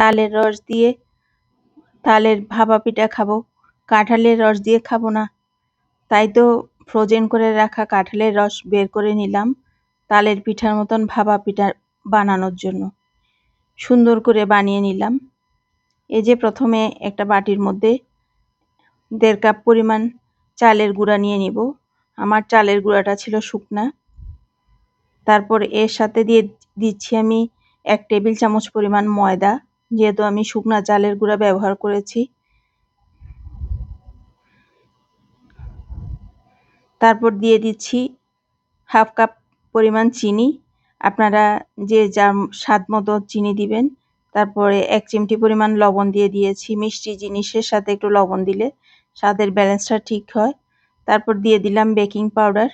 তালের রস দিয়ে তালের ভাপা পিঠা খাব। কাঁঠালের রস দিয়ে খাব না। তাই তো ফ্রোজেন করে রাখা কাঁঠালের রস বের করে নিলাম তালের পিঠার মতন ভাপা পিঠা বানানোর জন্য। সুন্দর করে বানিয়ে নিলাম। এই যে প্রথমে একটা বাটির মধ্যে দেড় কাপ পরিমাণ চালের গুঁড়া নিয়ে নিব। আমার চালের গুঁড়াটা ছিল শুকনা। তারপর এর সাথে দিয়ে দিচ্ছি আমি এক টেবিল চামচ পরিমাণ ময়দা। যেহেতু আমি শুকনা চালের গুঁড়া ব্যবহার করেছি। তারপর দিয়ে দিচ্ছি হাফ কাপ পরিমাণ চিনি। আপনারা যে যার স্বাদ মতো চিনি দিবেন, তারপরে এক চিমটি পরিমাণ লবণ দিয়ে দিয়েছি। মিষ্টি জিনিসের সাথে একটু লবণ দিলে স্বাদের ব্যালেন্সটা ঠিক হয়। তারপর দিয়ে দিলাম বেকিং পাউডার।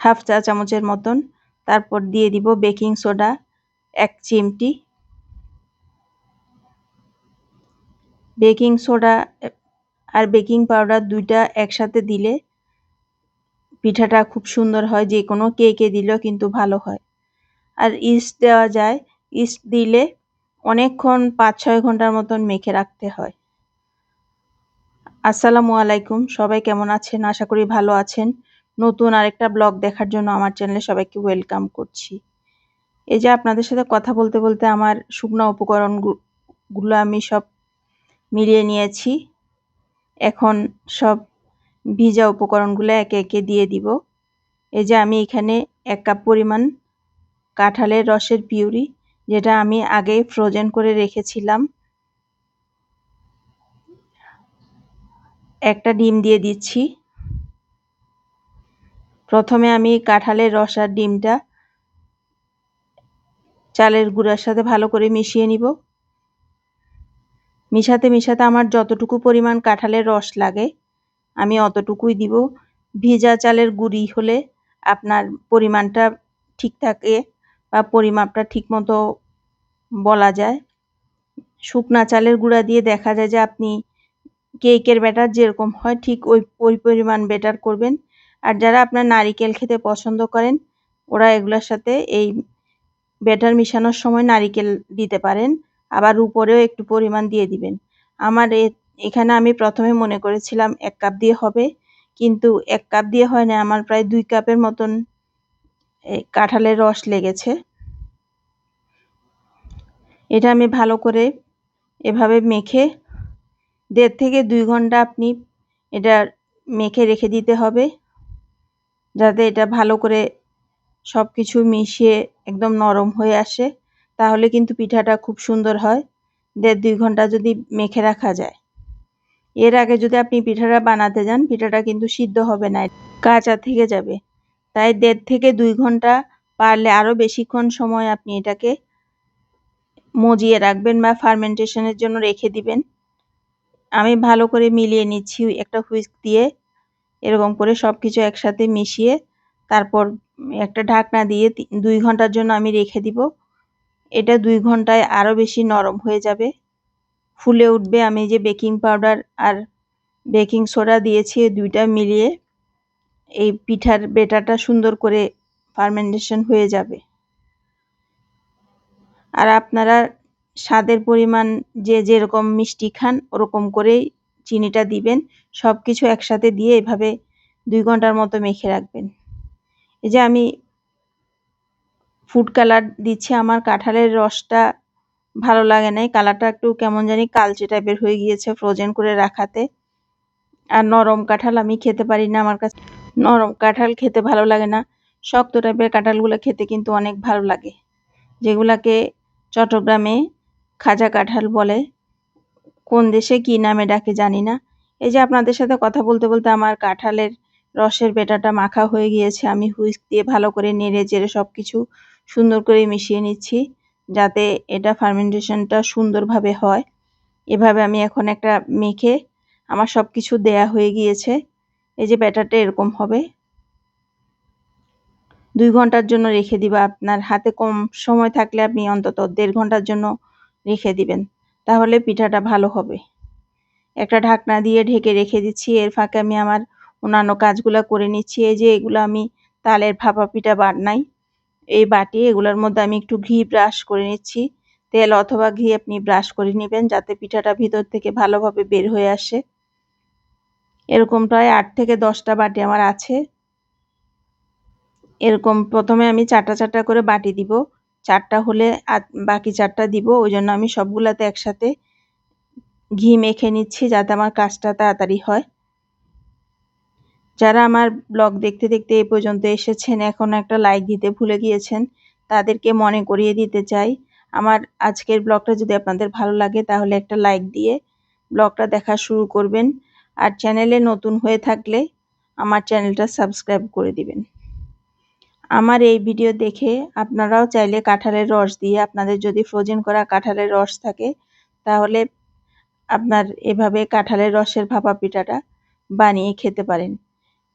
হাফ চা চামচের মতন। তারপর দিয়ে দিব বেকিং সোডা এক চিমটি। বেকিং সোডা আর বেকিং পাউডার দুইটা একসাথে দিলে পিঠাটা খুব সুন্দর হয়, যে কোনো কেকে দিলেও কিন্তু ভালো হয়। আর ইস্ট দেওয়া যায় ইস্ট দিলে অনেকক্ষণ পাঁচ ছয় ঘণ্টার মতন মেখে রাখতে হয়। আসসালামু আলাইকুম, সবাই কেমন আছেন? আশা করি ভালো আছেন। নতুন আরেকটা ব্লগ দেখার জন্য আমার চ্যানেলে সবাইকে ওয়েলকাম করছি। এই যে আপনাদের সাথে কথা বলতে বলতে আমার শুকনো উপকরণগুলো আমি সব মিলিয়ে নিয়েছি। এখন সব ভিজা উপকরণগুলো একে একে দিয়ে দিব। এই যে আমি এখানে এক কাপ পরিমাণ কাঁঠালের রসের পিউরি, যেটা আমি আগে ফ্রোজেন করে রেখেছিলাম। একটা ডিম দিয়ে দিচ্ছি। প্রথমে আমি কাঁঠালের রস আর ডিমটা চালের গুঁড়ার সাথে ভালো করে মিশিয়ে নিব। মিশাতে মিশাতে আমার যতটুকু পরিমাণ কাঁঠালের রস লাগে, আমি অতটুকুই দিব। ভিজা চালের গুঁড়ি হলে আপনার পরিমাণটা ঠিক থাকে বা পরিমাপটা ঠিক মতো বলা যায়। শুকনা চালের গুঁড়া দিয়ে দেখা যায় যে আপনি কেকের ব্যাটার যেরকম হয় ঠিক ওই ওই পরিমাণ ব্যাটার করবেন। আর যারা আপনার নারিকেল খেতে পছন্দ করেন, ওরা এগুলোর সাথে এই ব্যাটার মিশানোর সময় নারিকেল দিতে পারেন। আবার উপরেও একটু পরিমাণ দিয়ে দিবেন। আমার এখানে আমি প্রথমে মনে করেছিলাম এক কাপ দিয়ে হবে, কিন্তু এক কাপ দিয়ে হয় না, আমার প্রায় দুই কাপের মতন কাঁঠালের রস লেগেছে। এটা আমি ভালো করে এভাবে মেখে, দেড় থেকে দুই ঘণ্টা আপনি এটা মেখে রেখে দিতে হবে, যাতে এটা ভালো করে সব কিছু মিশিয়ে একদম নরম হয়ে আসে। তাহলে কিন্তু পিঠাটা খুব সুন্দর হয়। দেড় দুই ঘণ্টা যদি মেখে রাখা যায়। এর আগে যদি আপনি পিঠাটা বানাতে যান, পিঠাটা কিন্তু সিদ্ধ হবে না, কাঁচা থেকে যাবে। তাই দেড় থেকে দুই ঘণ্টা পারলে আরও বেশিক্ষণ সময় আপনি এটাকে মজিয়ে রাখবেন বা ফার্মেন্টেশনের জন্য রেখে দিবেন। আমি ভালো করে মিলিয়ে নিচ্ছি একটা হুইস্ক দিয়ে, এরকম করে সব কিছু একসাথে মিশিয়ে, তারপর একটা ঢাকনা দিয়ে দুই ঘণ্টার জন্য আমি রেখে দিব। এটা দুই ঘন্টায় আরও বেশি নরম হয়ে যাবে। ফুলে উঠবে। আমি যে বেকিং পাউডার আর বেকিং সোডা দিয়েছি দুইটা মিলিয়ে। এই পিঠার বেটাটা সুন্দর করে ফার্মেন্টেশন হয়ে যাবে। আর আপনারা স্বাদের পরিমাণ যে যেরকম মিষ্টি খান, ওরকম করেই চিনিটা দিবেন। সব কিছু একসাথে দিয়ে এভাবে দুই ঘণ্টার মতো মেখে রাখবেন। এই যে আমি ফুড কালার দিচ্ছে, আমার কাঁঠালের রসটা ভালো লাগে নাই কালারটা একটু কেমন জানি কালচে টাইপের হয়ে গিয়েছে ফ্রোজেন করে রাখাতে। আর নরম কাঁঠাল আমি খেতে পারি না আমার কাছে। নরম কাঁঠাল খেতে ভালো লাগে না। শক্ত টাইপের কাঁঠালগুলো খেতে কিন্তু অনেক ভালো লাগে। যেগুলাকে চট্টগ্রামে খাজা কাঁঠাল বলে। কোন দেশে কি নামে ডাকে জানি না। এই যে আপনাদের সাথে কথা বলতে বলতে আমার কাঁঠালের রসের বেটাটা মাখা হয়ে গিয়েছে। আমি হুইস্ক দিয়ে ভালো করে নেড়ে চেড়ে সব কিছু সুন্দর করে মিশিয়ে নিচ্ছি, যাতে এটা ফার্মেন্টেশনটা সুন্দরভাবে হয়। এভাবে আমি এখন একটা মেখে আমার সব কিছু দেয়া হয়ে গিয়েছে। এই যে ব্যাটারটা এরকম হবে। দুই ঘণ্টার জন্য রেখে দিবা। আপনার হাতে কম সময় থাকলে আপনি অন্তত দেড় ঘণ্টার জন্য রেখে দিবেন। তাহলে পিঠাটা ভালো হবে। একটা ঢাকনা দিয়ে ঢেকে রেখে দিচ্ছি। এর ফাঁকে আমি আমার অন্যান্য কাজগুলো করে নিচ্ছি। এই যে এগুলো আমি তালের ভাপা পিঠা বানাই। এই বাটি, এগুলোর মধ্যে আমি একটু ঘি ব্রাশ করে নিচ্ছি। তেল অথবা ঘি আপনি ব্রাশ করে নেবেন, যাতে পিঠাটা ভিতর থেকে ভালোভাবে বের হয়ে আসে। এরকম প্রায় আট থেকে দশটা বাটি আমার আছে। এরকম প্রথমে আমি চারটা চারটা করে বাটি দিব। চারটা হলে বাকি চারটা দিব। ওই জন্য আমি সবগুলাতে একসাথে ঘি মেখে নিচ্ছি, যাতে আমার কাজটা তাড়াতাড়ি হয়। যারা আমার ব্লগ দেখতে দেখতে এই পর্যন্ত এসেছেন, এখন একটা লাইক দিতে ভুলে গিয়েছেন, তাদেরকে মনে করিয়ে দিতে চাই। আমার আজকের ব্লগটা যদি আপনাদের ভালো লাগে, তাহলে একটা লাইক দিয়ে ব্লগটা দেখা শুরু করবেন। আর চ্যানেলে নতুন হয়ে থাকলে আমার চ্যানেলটা সাবস্ক্রাইব করে দিবেন। আমার এই ভিডিও দেখে আপনারাও চাইলে কাঁঠালের রস দিয়ে, আপনাদের যদি ফ্রোজেন করা কাঁঠালের রস থাকে, তাহলে আপনার এভাবে কাঁঠালের রসের ভাপা পিঠাটা বানিয়ে খেতে পারেন।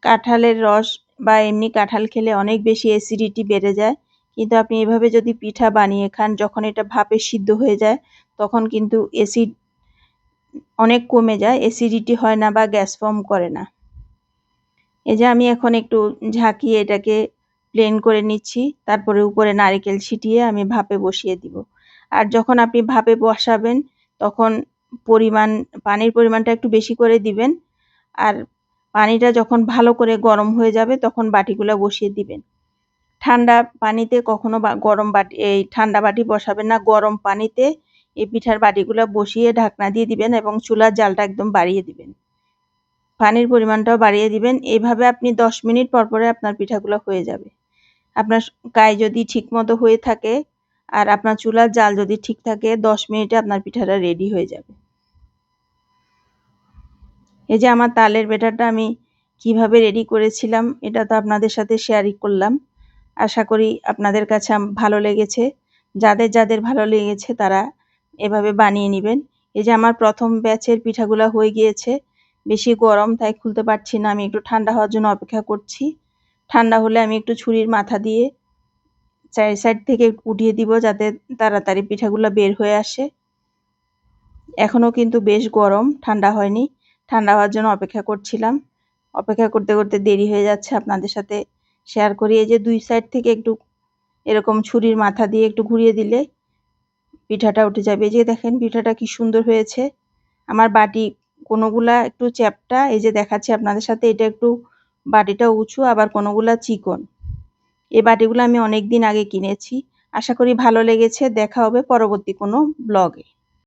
কাঁঠালের রস বা এমনি কাঁঠাল খেলে অনেক বেশি অ্যাসিডিটি বেড়ে যায়। কিন্তু আপনি এভাবে যদি পিঠা বানিয়ে খান, যখন এটা ভাপে সিদ্ধ হয়ে যায়, তখন কিন্তু অ্যাসিড অনেক কমে যায় অ্যাসিডিটি হয় না বা গ্যাস ফর্ম করে না। এই যে আমি এখন একটু ঝাঁকিয়ে এটাকে প্লেন করে নিচ্ছি, তারপরে উপরে নারিকেল ছিটিয়ে আমি ভাপে বসিয়ে দিব। আর যখন আপনি ভাপে বসাবেন, তখন পরিমাণ, পানির পরিমাণটা একটু বেশি করে দিবেন। আর পানিটা যখন ভালো করে গরম হয়ে যাবে, তখন বাটিগুলো বসিয়ে দিবেন। ঠান্ডা পানিতে কখনো গরম বাটি, এই ঠান্ডা বাটি বসাবেন না, গরম পানিতে এই পিঠার বাটিগুলো বসিয়ে ঢাকনা দিয়ে দিবেন এবং চুলার জালটা একদম বাড়িয়ে দিবেন। পানির পরিমাণটাও বাড়িয়ে দিবেন। এইভাবে আপনি দশ মিনিট পর পরে আপনার পিঠাগুলো হয়ে যাবে। আপনার গায়ে যদি ঠিক মতো হয়ে থাকে আর আপনার চুলার জাল যদি ঠিক থাকে, দশ মিনিটে আপনার পিঠাটা রেডি হয়ে যাবে। এই যে আমার তালের বেটারটা আমি কীভাবে রেডি করেছিলাম, এটা তো আপনাদের সাথে শেয়ারই করলাম। আশা করি আপনাদের কাছে ভালো লেগেছে। যাদের যাদের ভালো লেগেছে তারা এভাবে বানিয়ে নেবেন। এই যে আমার প্রথম ব্যাচের পিঠাগুলো হয়ে গিয়েছে, বেশি গরম তাই খুলতে পারছি না, আমি একটু ঠান্ডা হওয়ার জন্য অপেক্ষা করছি। ঠান্ডা হলে আমি একটু ছুরির মাথা দিয়ে চারি সাইড থেকে উঠিয়ে দিব যাতে তাড়াতাড়ি পিঠাগুলো বের হয়ে আসে। এখনও কিন্তু বেশ গরম, ঠান্ডা হয়নি। ঠান্ডা হওয়ার জন্য অপেক্ষা করছিলাম। অপেক্ষা করতে করতে দেরি হয়ে যাচ্ছে আপনাদের সাথে শেয়ার করি। এই যে দুই সাইড থেকে একটু এরকম ছুরির মাথা দিয়ে একটু ঘুরিয়ে দিলে পিঠাটা উঠে যাবে। এই যে দেখেন পিঠাটা কি সুন্দর হয়েছে। আমার বাটি কোনোগুলা একটু চ্যাপটা, এই যে দেখাচ্ছি আপনাদের সাথে, এটা একটু বাটিটা উঁচু, আবার কোনোগুলা চিকন। এই বাটিগুলো আমি অনেক দিন আগে কিনেছি। আশা করি ভালো লেগেছে। দেখা হবে পরবর্তী কোনো ব্লগে